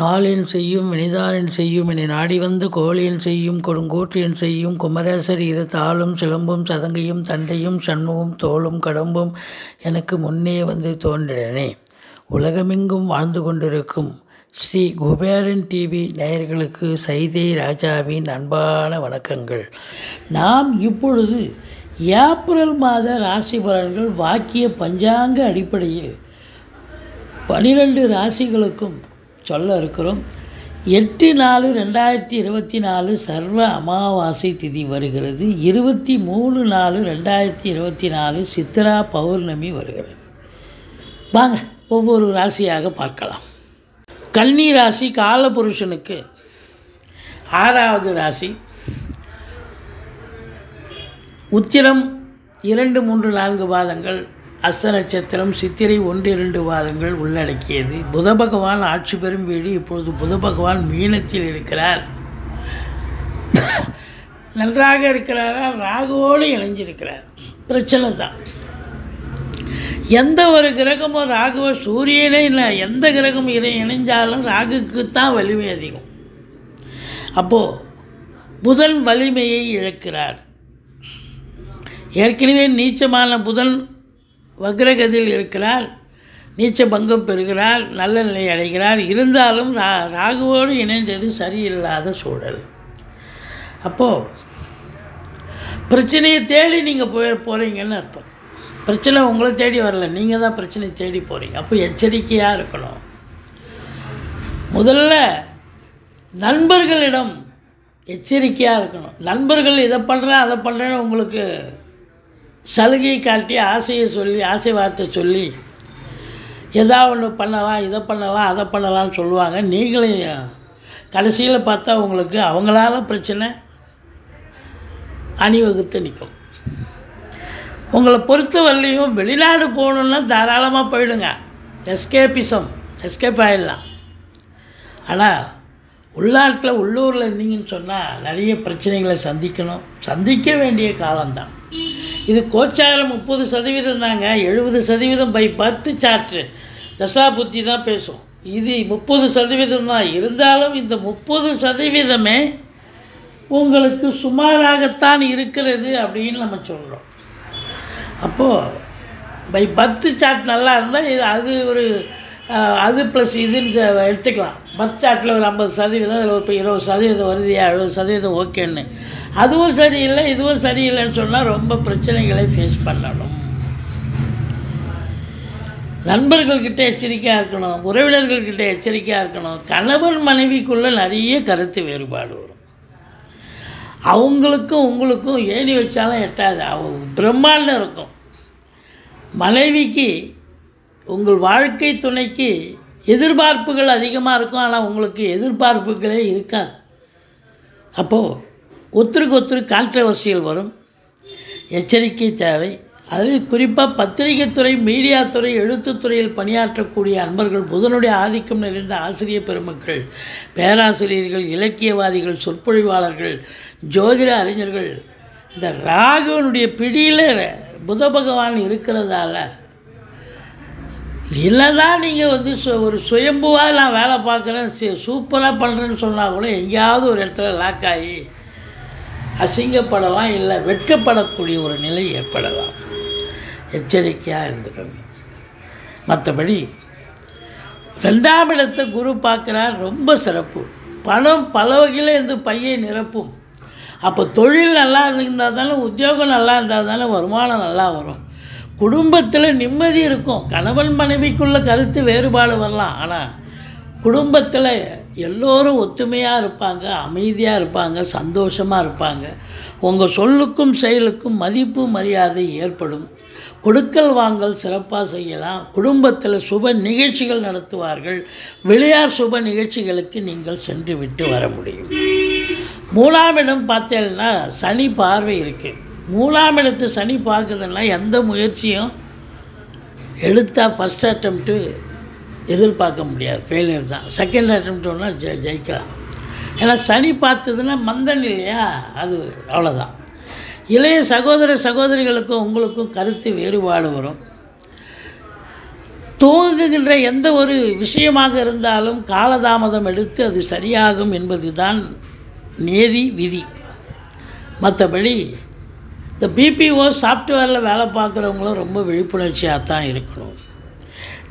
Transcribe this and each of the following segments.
நாளின் செய்யும் வினிதாரின் செய்யும் இனி நாடி வந்து கோழியன் செய்யும் கொடுங்கூற்றியன் செய்யும் குமரேசர் இரு தாளும் சிலம்பும் சதங்கையும் தண்டையும் சண்முகம் தோளும் கடம்பும் எனக்கு முன்னே வந்து தோன்றினே உலகமெங்கும் வாழ்ந்து கொண்டிருக்கும் ஸ்ரீ குபேரன் டிவி நேயர்களுக்கு சைதை ராஜாவின் அன்பான வணக்கங்கள். நாம் இப்பொழுது ஏப்ரல் மாத ராசி பலன்கள் வாக்கிய பஞ்சாங்க அடிப்படையில் பனிரெண்டு ராசிகளுக்கும் சொல்ல இருக்கிறோம். எட்டு நாலு ரெண்டாயிரத்தி இருபத்தி நாலு சர்வ அமாவாசை திதி வருகிறது. இருபத்தி மூணு நாலு ரெண்டாயிரத்தி இருபத்தி நாலு சித்ரா பௌர்ணமி வருகிறது. வாங்க ஒவ்வொரு ராசியாக பார்க்கலாம். கன்னி ராசி காலபுருஷனுக்கு ஆறாவது ராசி. உத்திரம் இரண்டு மூன்று நான்கு பாதங்கள். அஸ்த நட்சத்திரம் சித்திரை ஒன்று இரண்டு வாதங்கள் உள்ளடக்கியது. புத பகவான் ஆட்சி பெறும் வீடு இப்பொழுது புத பகவான் மீனத்தில் இருக்கிறார். நன்றாக இருக்கிறாரா? ராகுவோடு இணைஞ்சிருக்கிறார். பிரச்சனை தான். எந்த ஒரு கிரகமும் ராகுவ சூரியனே இல்லை. எந்த கிரகம் இணை இணைஞ்சாலும் ராகுக்கு தான் வலிமை அதிகம். அப்போது புதன் வலிமையை இழக்கிறார். ஏற்கனவே நீச்சமான புதன் வக்ரகதியில் இருக்கிறார் நீச்ச பங்கம் பெறுகிறார் நல்ல நிலை அடைகிறார். இருந்தாலும் ரா ராகுவோடு இணைந்தது சரியில்லாத சூழல். அப்போது பிரச்சனையை தேடி நீங்கள் போய் போகிறீங்கன்னு அர்த்தம். பிரச்சனை உங்களை தேடி வரல நீங்கள் தான் பிரச்சனையை தேடி போகிறீங்க அப்போ எச்சரிக்கையாக இருக்கணும். முதல்ல நண்பர்களிடம் எச்சரிக்கையாக இருக்கணும். நண்பர்கள் இதை பண்ணுறேன் அதை பண்ணுறேன்னு உங்களுக்கு சலுகை காட்டி ஆசையை சொல்லி ஆசை வார்த்தை சொல்லி எதா ஒன்று பண்ணலாம் இதை பண்ணலாம் அதை பண்ணலாம்னு சொல்லுவாங்க. நீங்களும் கடைசியில் பார்த்தா உங்களுக்கு அவங்களால பிரச்சனை அணிவகுத்து நிற்கும். உங்களை பொறுத்த வரலையும் வெளிநாடு போகணுன்னா தாராளமாக போயிடுங்க. எஸ்கேபிசம் எஸ்கேப் ஆகிடலாம் ஆனால் உள்நாட்டில் உள்ளூரில் இருந்தீங்கன்னு சொன்னால் நிறைய பிரச்சனைகளை சந்திக்கணும். சந்திக்க வேண்டிய காலம்தான். இது கோச்சாரம் முப்பது சதவீதம் தாங்க. எழுபது சதவீதம் பை பத்து சாற்று தசா புத்தி தான் பேசும். இது முப்பது சதவீதம் தான். இருந்தாலும் இந்த முப்பது சதவீதமே உங்களுக்கு சுமாராகத்தான் இருக்கிறது அப்படின்னு நம்ம சொல்கிறோம் அப்போது பை பத்து சாட் நல்லா இருந்தால் இது அது ஒரு அது ப்ளஸ் இதுன்னு எடுத்துக்கலாம். பர்த் சாட்டில் ஒரு ஐம்பது சதவீதம் அதில் இப்போ இருபது சதவீதம் வருது எழுபது சதவீதம் ஓகேன்னு. அதுவும் சரியில்லை இதுவும் சரியில்லைன்னு சொன்னால் ரொம்ப பிரச்சனைகளை ஃபேஸ் பண்ணணும். நண்பர்கள்கிட்ட எச்சரிக்கையாக இருக்கணும் உறவினர்கள்கிட்ட எச்சரிக்கையாக இருக்கணும். கணவன் மனைவிக்குள்ளே நிறைய கருத்து வேறுபாடு வரும். அவங்களுக்கும் உங்களுக்கும் ஏணி வச்சாலும் எட்டாது. அவங்க பிரம்மாண்டம் இருக்கும். மனைவிக்கு உங்கள் வாழ்க்கை துணைக்கு எதிர்பார்ப்புகள் அதிகமாக இருக்கும் ஆனால் உங்களுக்கு எதிர்பார்ப்புகளே இருக்காது. அப்போது ஒத்தருக்கு ஒருத்தர் கான்ட்ரவர்சிகள் வரும் எச்சரிக்கை தேவை. அது குறிப்பாக பத்திரிகை துறை மீடியா துறை எழுத்துத்துறையில் பணியாற்றக்கூடிய அன்பர்கள் புதனுடைய ஆதிக்கம் நிறைந்த ஆசிரியர் பெருமக்கள் பேராசிரியர்கள் இலக்கியவாதிகள் சொற்பொழிவாளர்கள் ஜோதிட அறிஞர்கள் இந்த ராகுவனுடைய பிடியில் புத பகவான் இருக்கிறதால என்னதான் நீங்கள் வந்து சு ஒரு சுயம்புவாக நான் வேலை பார்க்குறேன் சூப்பராக பண்ணுறேன்னு சொன்னால் கூட எங்கேயாவது ஒரு இடத்துல லாக் ஆகி அசிங்கப்படலாம் இல்லை வெட்கப்படக்கூடிய ஒரு நிலை ஏற்படலாம். எச்சரிக்கையாக இருந்துக்கணும் மற்றபடி ரெண்டாம் இடத்தை குரு பார்க்குறார் ரொம்ப சிறப்பு. பணம் பல வகையில் இந்த பையை நிரப்பும். அப்போ தொழில் நல்லா இருந்தால் தானே உத்தியோகம் நல்லா இருந்தால் தானே வருமானம் நல்லா வரும். குடும்பத்தில் நிம்மதி இருக்கும். கணவன் மனைவிக்குள்ள கருத்து வேறுபாடு வரலாம். ஆனால் குடும்பத்தில் எல்லோரும் ஒத்துமையாக இருப்பாங்க அமைதியாக இருப்பாங்க சந்தோஷமாக இருப்பாங்க. உங்கள் சொல்லுக்கும் செயலுக்கும் மதிப்பு மரியாதை ஏற்படும். கொடுக்கல் வாங்கல் சிறப்பாக செய்யலாம். குடும்பத்தில் சுப நிகழ்ச்சிகள் நடத்துவார்கள். விளையார் சுப நிகழ்ச்சிகளுக்கு நீங்கள் சென்று விட்டு வர முடியும். மூணாம் இடம் பார்த்தேன்னா சனி பார்வை இருக்குது மூணாம் இடத்து சனி பார்க்குதுன்னா எந்த முயற்சியும் எடுத்தால் ஃபஸ்ட் அட்டம்ப்ட்டு எதிர்பார்க்க முடியாது. ஃபெயிலியர் தான். செகண்ட் அட்டம்ப்ட்னா ஜெ ஜெயிக்கலாம். ஏன்னா சனி பார்த்ததுன்னா மந்தன் இல்லையா? அது அவ்வளோதான் இளைய சகோதர சகோதரிகளுக்கும் உங்களுக்கும் கருத்து வேறுபாடு வரும். துவங்குகின்ற எந்த ஒரு விஷயமாக இருந்தாலும் காலதாமதம் எடுத்து அது சரியாகும் என்பது தான் நேதி விதி. மற்றபடி இந்த பிபிஓ சாஃப்ட்வேரில் வேலை பார்க்குறவங்களும் ரொம்ப விழிப்புணர்ச்சியாக தான் இருக்கணும்.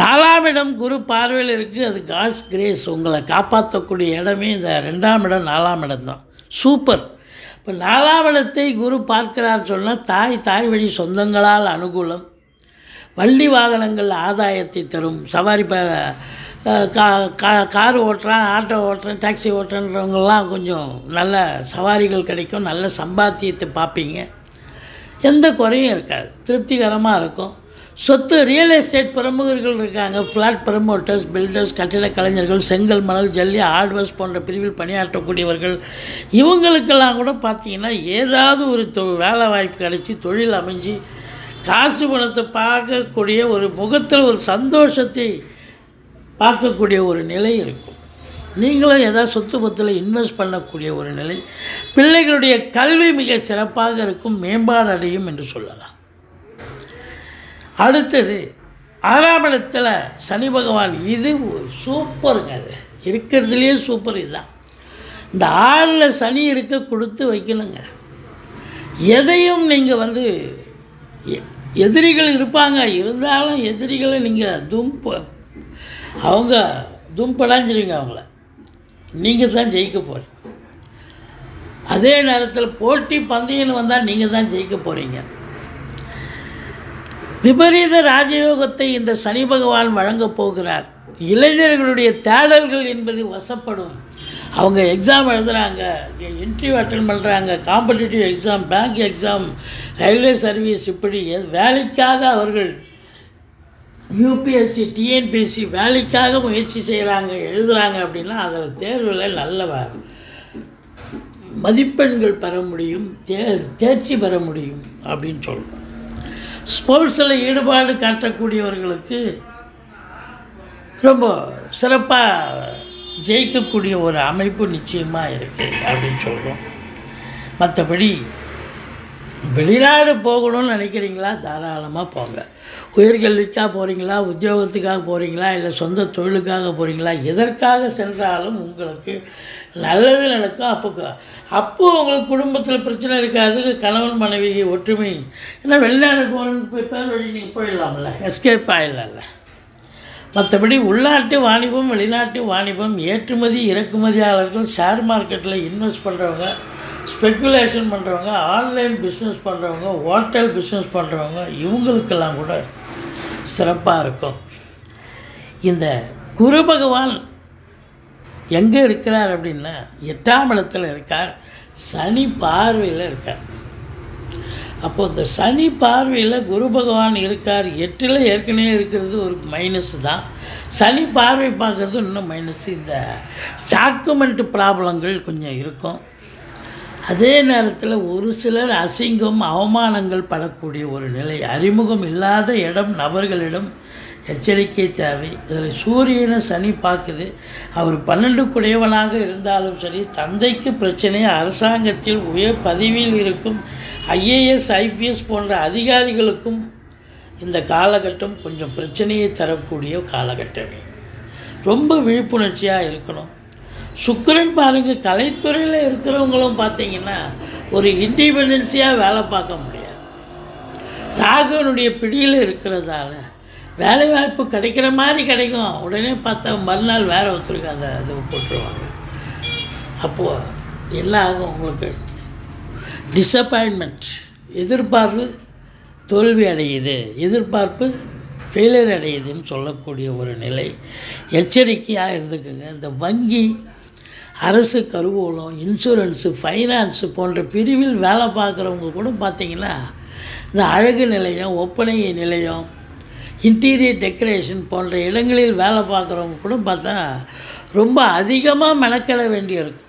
நாலாம் இடம் குரு பார்வையில் இருக்குது அது காட்ஸ் கிரேஸ் உங்களை காப்பாற்றக்கூடிய இடமே இந்த ரெண்டாம் இடம் நாலாம் இடம் தான். சூப்பர் இப்போ நாலாம் இடத்தை குரு பார்க்கிறார் சொன்னால் தாய் தாய் வழி சொந்தங்களால் அனுகூலம். வண்டி வாகனங்கள் ஆதாயத்தை தரும். சவாரி இப்போ கா கா கார் ஓட்டுறான் ஆட்டோ ஓட்டுறேன் டாக்ஸி ஓட்டுறேன்றவங்கெல்லாம் கொஞ்சம் நல்ல சவாரிகள் கிடைக்கும். நல்ல சம்பாத்தியத்தை பார்ப்பீங்க. எந்த குறையும் இருக்காது. திருப்திகரமாக இருக்கும். சொத்து ரியல் எஸ்டேட் பிரமுகர்கள் இருக்காங்க. ஃப்ளாட் ப்ரமோட்டர்ஸ் பில்டர்ஸ் கட்டிட கலைஞர்கள் செங்கல் மணல் ஜல்லி ஹார்ட்வேர்ஸ் போன்ற பிரிவில் பணியாற்றக்கூடியவர்கள். இவங்களுக்கெல்லாம் கூட பார்த்தீங்கன்னா ஏதாவது ஒரு தொ வேலை வாய்ப்பு கிடைச்சி தொழில் அமைஞ்சு காசு பணத்தை பார்க்கக்கூடிய ஒரு முகத்தில் ஒரு சந்தோஷத்தை பார்க்கக்கூடிய ஒரு நிலை இருக்கும். நீங்களும் ஏதாவது சொத்து பத்தில் இன்வெஸ்ட் பண்ணக்கூடிய ஒரு நிலை பிள்ளைகளுடைய கல்வி மிக சிறப்பாக இருக்கும் மேம்பாடு அடையும் என்று சொல்லலாம். அடுத்தது ஆறாம் இடத்துல சனி பகவான் இது சூப்பருங்க அது. இருக்கிறதுலேயே சூப்பர் இதுதான். இந்த ஆறில் சனி இருக்க கொடுத்து வைக்கணுங்க. எதையும் நீங்கள் வந்து எதிரிகள் இருப்பாங்க இருந்தாலும் எதிரிகளை நீங்கள் தும்ப அவங்க தும்படாஞ்சிருங்க அவங்கள. நீங்கள் தான் ஜெயிக்க போகிறீங்க அதே நேரத்தில் போட்டி பந்தயம்னு வந்தால் நீங்கள் தான் ஜெயிக்க போகிறீங்க விபரீத ராஜயோகத்தை இந்த சனி பகவான் வழங்கப் போகிறார். இளைஞர்களுடைய தேடல்கள் என்பது வசப்படும். அவங்க எக்ஸாம் எழுதுகிறாங்க இன்டர்வியூ அட்டன் பண்ணுறாங்க competitive exam bank exam railway service இப்படி வேலைக்காக அவர்கள் யூபிஎஸ்சி டிஎன்பிஎஸ்சி வேலைக்காக முயற்சி செய்கிறாங்க எழுதுகிறாங்க அப்படின்னா அதில் தேர்வில் நல்ல மதிப்பெண்கள் பெற முடியும் தே தேர்ச்சி பெற முடியும் அப்படின்னு சொல்கிறோம் ஸ்போர்ட்ஸில் ஈடுபாடு காட்டக்கூடியவர்களுக்கு ரொம்ப சிறப்பாக ஜெயிக்கக்கூடிய ஒரு அமைப்பு நிச்சயமாக இருக்குது அப்படின்னு சொல்கிறோம் மற்றபடி வெளிநாடு போகணும்னு நினைக்கிறீங்களா? தாராளமாக போங்க. உயர்கல்விக்காக போகிறீங்களா உத்தியோகத்துக்காக போகிறீங்களா இல்லை சொந்த தொழிலுக்காக போகிறீங்களா எதற்காக சென்றாலும் உங்களுக்கு நல்லது நடக்கும். அப்போ அப்போது உங்களுக்கு குடும்பத்தில் பிரச்சனை இருக்காது. கணவன் மனைவி ஒற்றுமை. ஏன்னா வெளிநாடு போகணுன்னு பேர் வழி நீங்கள் போயிடலாம்ல. எஸ்கேப் ஆகிடலாம்ல மற்றபடி உள்நாட்டு வாணிபம் வெளிநாட்டு வாணிபம் ஏற்றுமதி இறக்குமதியாளர்கள் ஷேர் மார்க்கெட்டில் இன்வெஸ்ட் பண்ணுறவங்க ஸ்பெக்குலேஷன் பண்ணுறவங்க ஆன்லைன் பிஸ்னஸ் பண்ணுறவங்க ஹோட்டல் பிஸ்னஸ் பண்ணுறவங்க இவங்களுக்கெல்லாம் கூட சிறப்பாக இருக்கும். இந்த குரு பகவான் எங்கே இருக்கிறார் அப்படின்னா எட்டாம் இடத்துல இருக்கார். சனி பார்வையில் இருக்கார். அப்போது இந்த சனி பார்வையில் குரு பகவான் இருக்கார். எட்டில் ஏற்கனவே இருக்கிறது ஒரு மைனஸ் தான். சனி பார்வை பார்க்குறது இன்னும் மைனஸ் இந்த டாக்குமெண்ட் ப்ராப்ளங்கள் கொஞ்சம் இருக்கும். அதே நேரத்தில் ஒரு சிலர் அசிங்கம் அவமானங்கள் படக்கூடிய ஒரு நிலை அறிமுகம் இல்லாத இடம் நபர்களிடம் எச்சரிக்கை தேவை. இதில் சூரியனை சனி பார்க்குது. அவர் பன்னெண்டு குடையவனாக இருந்தாலும் சரி தந்தைக்கு பிரச்சனை அரசாங்கத்தில் உயர் பதவியில் இருக்கும் ஐஏஎஸ் ஐபிஎஸ் போன்ற அதிகாரிகளுக்கும் இந்த காலகட்டம் கொஞ்சம் பிரச்சனையை தரக்கூடிய காலகட்டமே. ரொம்ப விழிப்புணர்ச்சியாக இருக்கணும். சுக்கரன் பாருங்கள் கலைத்துறையில் இருக்கிறவங்களும் பார்த்தீங்கன்னா ஒரு இண்டிபெண்டன்ஸியாக வேலை பார்க்க முடியாது. ராகுவனுடைய பிடியில் இருக்கிறதால வேலைவாய்ப்பு கிடைக்கிற மாதிரி கிடைக்கும். உடனே பார்த்தா மறுநாள் வேறு ஒருத்தருக்கு அந்த இது போட்டுருவாங்க. அப்போது என்ன ஆகும் உங்களுக்கு? டிசப்பாயின்மெண்ட் எதிர்பார்ப்பு தோல்வி அடையுது. எதிர்பார்ப்பு ஃபெயிலியர் அடையுதுன்னு சொல்லக்கூடிய ஒரு நிலை. எச்சரிக்கையாக இருந்துக்குங்க. இந்த வங்கி அரசு கருவூலம் இன்சூரன்ஸு ஃபைனான்ஸு போன்ற பிரிவில் வேலை பார்க்குறவங்க கூட பார்த்தீங்கன்னா இந்த அழகு நிலையம் ஒப்பனை நிலையம் இன்டீரியர் டெக்கரேஷன் போன்ற இடங்களில் வேலை பார்க்குறவங்க கூட பார்த்தா ரொம்ப அதிகமாக மெனக்கெட வேண்டியிருக்கும்.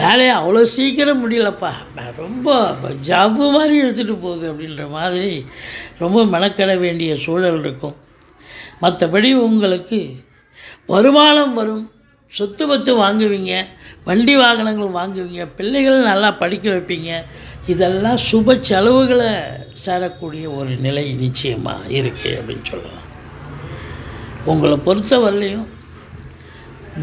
வேலையை அவ்வளோ சீக்கிரம் முடியலப்பா. ரொம்ப ஜவ்வு மாதிரி எடுத்துகிட்டு போகுது அப்படின்ற மாதிரி ரொம்ப மெனக்கெட வேண்டிய சூழல் இருக்கும். மற்றபடி உங்களுக்கு வருமானம் வரும். சொத்து பத்து வாங்குவீங்க வண்டி வாகனங்கள் வாங்குவீங்க பிள்ளைகள் நல்லா படிக்க வைப்பீங்க. இதெல்லாம் சுப செலவுகளை சேரக்கூடிய ஒரு நிலை நிச்சயமாக இருக்குது அப்படின்னு சொல்லலாம் உங்களை பொறுத்தவரையிலையும்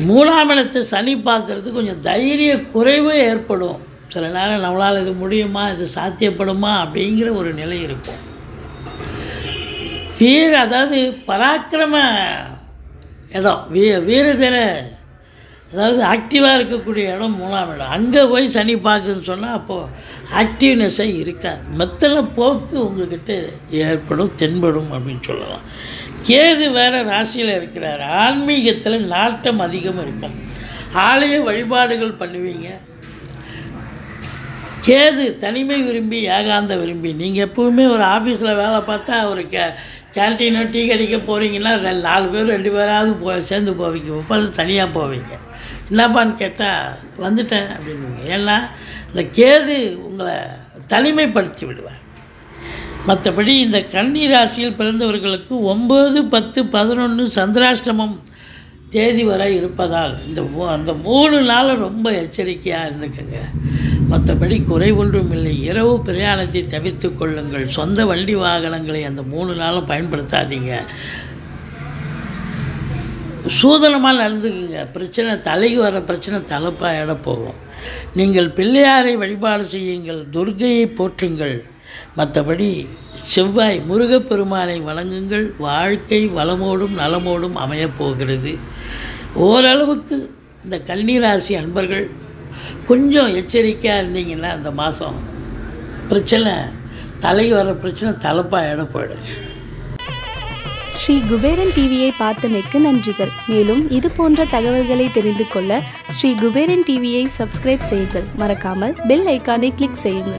மூணாம் இடத்தை சனி பார்க்குறது கொஞ்சம் தைரிய குறைவு ஏற்படும். சில நேரம் நம்மளால் இது முடியுமா இது சாத்தியப்படுமா அப்படிங்கிற ஒரு நிலை இருக்கும். வீர அதாவது பராக்கிரம இடம் வீ வீரதீர அதாவது ஆக்டிவாக இருக்கக்கூடிய இடம் மூணாம் இடம். அங்கே போய் சனி பார்க்குதுன்னு சொன்னால் அப்போது ஆக்டிவ்னஸ்ஸே இருக்காது. மெத்தனை போக்கு உங்ககிட்ட ஏற்படும் தென்படும் அப்படின்னு சொல்லலாம். கேது வேறு ராசியில் இருக்கிறார். ஆன்மீகத்தில் நாட்டம் அதிகம் இருக்கும். ஆலய வழிபாடுகள் பண்ணுவீங்க. கேது தனிமை விரும்பி ஏகாந்த விரும்பி. நீங்கள் எப்பவுமே ஒரு ஆஃபீஸில் வேலை பார்த்தா ஒரு கே கேன்டீனோ டீ கடிக்க போகிறீங்கன்னா ரெண்டு நாலு பேர் ரெண்டு பேராவது போ சேர்ந்து போவீங்க. முப்பது தனியாக போவீங்க. என்னப்பான்னு கேட்டால் வந்துட்டேன் அப்படின்னுங்க. ஏன்னா இந்த கேது உங்களை தனிமைப்படுத்தி விடுவார். மற்றபடி இந்த கன்னி ராசியில் பிறந்தவர்களுக்கு ஒம்பது பத்து பதினொன்று சந்திராஷ்டமம் தேதி வரை இருப்பதால் இந்த மூ- அந்த மூணு நாளும் ரொம்ப எச்சரிக்கையாக இருந்துக்கங்க. மற்றபடி குறைவொன்றும் இல்லை. இரவு பிரயாணத்தை தவிர்த்து கொள்ளுங்கள். சொந்த வண்டி வாகனங்களை அந்த மூணு நாளும் பயன்படுத்தாதீங்க. சூதனமாக நடந்துக்குங்க. பிரச்சனை தலைக்கு வர பிரச்சனை தலைப்பாயிட போகும். நீங்கள் பிள்ளையாரை வழிபாடு செய்யுங்கள். துர்கையை போற்றுங்கள். மற்றபடி செவ்வாய் முருகப்பெருமானை வணங்குங்கள். வாழ்க்கை வளமோடும் நலமோடும் அமையப் போகிறது. ஓரளவுக்கு இந்த கன்னிராசி அன்பர்கள் கொஞ்சம் எச்சரிக்கையாக இருந்தீங்கன்னா இந்த மாதம் பிரச்சனை தலைக்கு வர பிரச்சனை தலைப்பாயிட போயிடுங்க ஸ்ரீ குபேரன் டிவியை பார்த்தமைக்கு நன்றிகள். மேலும் இது போன்ற தகவல்களை தெரிந்து கொள்ள ஸ்ரீ குபேரன் டிவியை சப்ஸ்கிரைப் செய்யுங்கள். மறக்காமல் பெல் ஐக்கானை கிளிக் செய்யுங்கள்.